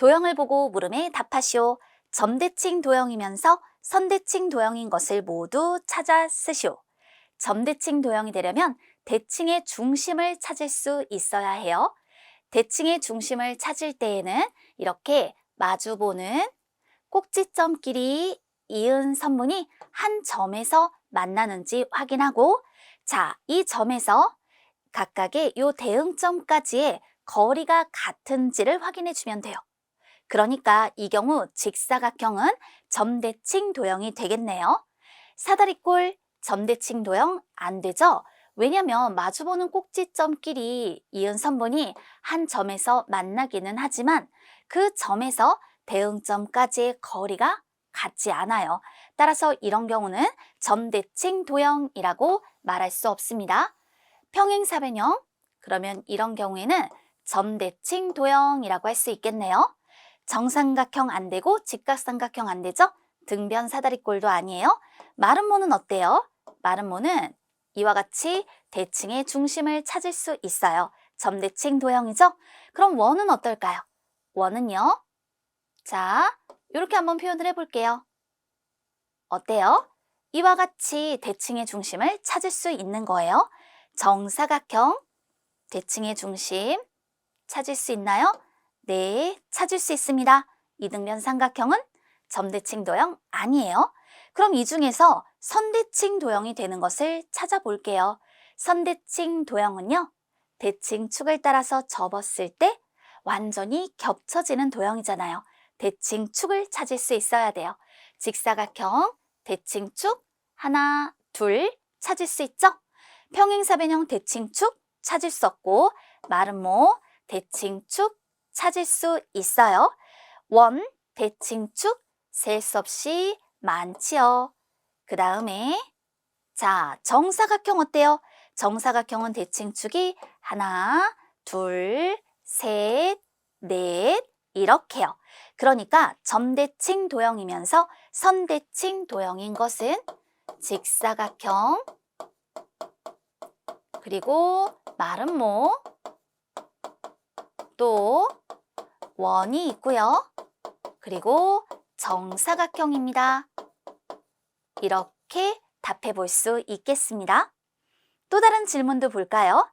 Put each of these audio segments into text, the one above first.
도형을 보고 물음에 답하시오. 점대칭 도형이면서 선대칭 도형인 것을 모두 찾아 쓰시오. 점대칭 도형이 되려면 대칭의 중심을 찾을 수 있어야 해요. 대칭의 중심을 찾을 때에는 이렇게 마주보는 꼭지점끼리 이은 선문이 한 점에서 만나는지 확인하고 자, 이 점에서 각각의 요 대응점까지의 거리가 같은지를 확인해 주면 돼요. 그러니까 이 경우 직사각형은 점대칭 도형이 되겠네요. 사다리꼴 점대칭 도형 안 되죠? 왜냐면 마주보는 꼭지점끼리 이은 선분이 한 점에서 만나기는 하지만 그 점에서 대응점까지의 거리가 같지 않아요. 따라서 이런 경우는 점대칭 도형이라고 말할 수 없습니다. 평행사변형 그러면 이런 경우에는 점대칭 도형이라고 할 수 있겠네요. 정삼각형 안 되고 직각삼각형 안 되죠? 등변 사다리꼴도 아니에요. 마름모는 어때요? 마름모는 이와 같이 대칭의 중심을 찾을 수 있어요. 점대칭 도형이죠? 그럼 원은 어떨까요? 원은요? 자, 이렇게 한번 표현을 해볼게요. 어때요? 이와 같이 대칭의 중심을 찾을 수 있는 거예요. 정사각형, 대칭의 중심 찾을 수 있나요? 네, 찾을 수 있습니다. 이등변 삼각형은 점대칭 도형 아니에요. 그럼 이 중에서 선대칭 도형이 되는 것을 찾아볼게요. 선대칭 도형은요, 대칭 축을 따라서 접었을 때 완전히 겹쳐지는 도형이잖아요. 대칭 축을 찾을 수 있어야 돼요. 직사각형, 대칭 축, 하나, 둘 찾을 수 있죠? 평행사변형 대칭 축 찾을 수 없고, 마름모 대칭 축 찾을 수 있어요. 원, 대칭축, 셀 수 없이 많지요. 그 다음에 자, 정사각형 어때요? 정사각형은 대칭축이 하나, 둘, 셋, 넷 이렇게요. 그러니까 점대칭 도형이면서 선대칭 도형인 것은 직사각형 그리고 마름모 또 원이 있고요. 그리고 정사각형입니다. 이렇게 답해 볼 수 있겠습니다. 또 다른 질문도 볼까요?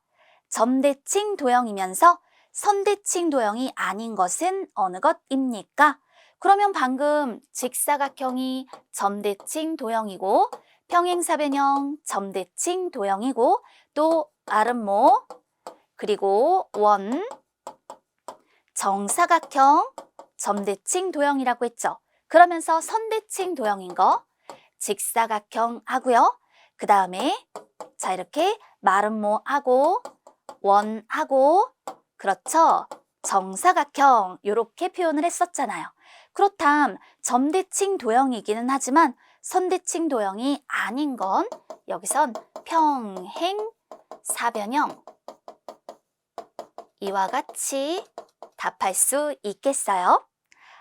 점대칭 도형이면서 선대칭 도형이 아닌 것은 어느 것입니까? 그러면 방금 직사각형이 점대칭 도형이고 평행사변형 점대칭 도형이고 또 아름모 그리고 원 정사각형 점대칭 도형이라고 했죠. 그러면서 선대칭 도형인 거 직사각형 하고요. 그 다음에 자 이렇게 마름모하고 원하고 그렇죠. 정사각형 이렇게 표현을 했었잖아요. 그렇담 점대칭 도형이기는 하지만 선대칭 도형이 아닌 건 여기선 평행 사변형 이와 같이 답할 수 있겠어요?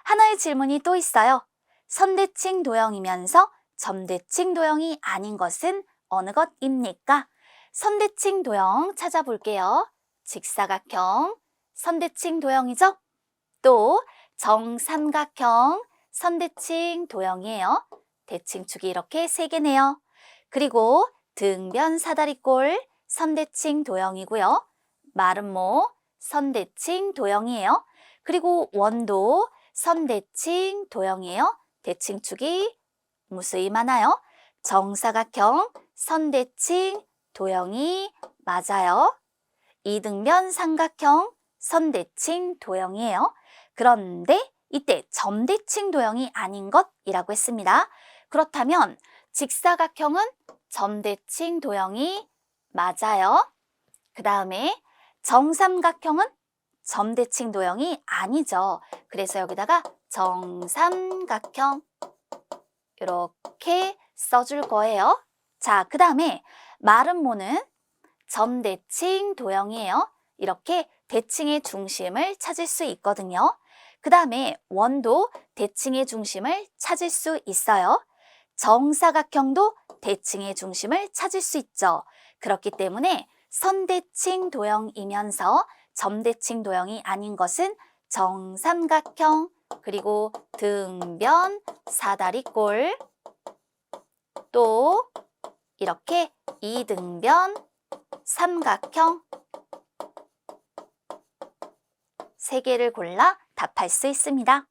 하나의 질문이 또 있어요. 선대칭 도형이면서 점대칭 도형이 아닌 것은 어느 것입니까? 선대칭 도형 찾아볼게요. 직사각형, 선대칭 도형이죠? 또 정삼각형, 선대칭 도형이에요. 대칭축이 이렇게 세 개네요. 그리고 등변 사다리꼴, 선대칭 도형이고요. 마름모, 선대칭 도형이에요. 그리고 원도 선대칭 도형이에요. 대칭축이 무수히 많아요. 정사각형, 선대칭 도형이 맞아요. 이등변 삼각형, 선대칭 도형이에요. 그런데 이때 점대칭 도형이 아닌 것이라고 했습니다. 그렇다면 직사각형은 점대칭 도형이 맞아요. 그 다음에 정삼각형은 점대칭 도형이 아니죠. 그래서 여기다가 정삼각형 이렇게 써줄 거예요. 자, 그 다음에 마름모는 점대칭 도형이에요. 이렇게 대칭의 중심을 찾을 수 있거든요. 그 다음에 원도 대칭의 중심을 찾을 수 있어요. 정사각형도 대칭의 중심을 찾을 수 있죠. 그렇기 때문에 선대칭 도형이면서 점대칭 도형이 아닌 것은 정삼각형, 그리고 등변, 사다리꼴, 또 이렇게 이등변, 삼각형 세 개를 골라 답할 수 있습니다.